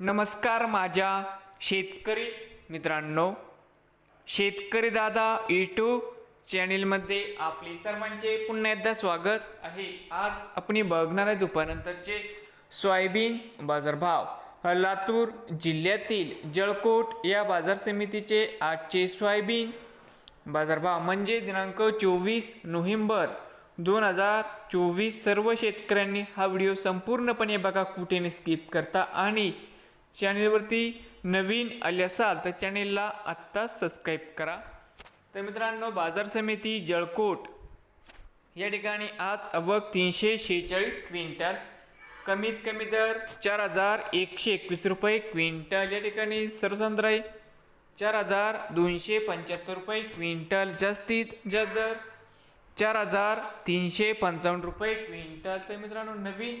नमस्कार माझ्या शेतकरी मित्रांनो. शेतकरी दादा यूट्यूब चॅनेलमध्ये आपले सर्वांचे पुन्हा एकदा स्वागत आहे. आज आपण बघणार आहे दुपारनंतरचे सोयाबीन बाजारभाव. लातूर जिल्ह्यातील जळकोट या बाजार समितीचे आजचे सोयाबीन बाजारभाव म्हणजे दिनांक चोवीस नोव्हेंबर दोन हजार चोवीस. सर्व शेतकऱ्यांनी हा व्हिडिओ संपूर्णपणे बघा कुठे स्किप करता. आणि चॅनेलवरती नवीन आले असाल तर चॅनेलला आत्ताच सबस्क्राईब करा. तर मित्रांनो बाजार समिती जळकोट या ठिकाणी आज अवक तीनशे शेहेचाळीस क्विंटल कमीत कमी दर चार हजार एकशे एकवीस रुपये क्विंटल. या ठिकाणी सर्वसाधारण चार हजार दोनशे पंच्याहत्तर रुपये क्विंटल जास्तीत जास्त दर चार हजार तीनशे पंचावन्न रुपये क्विंटल. तर मित्रांनो नवीन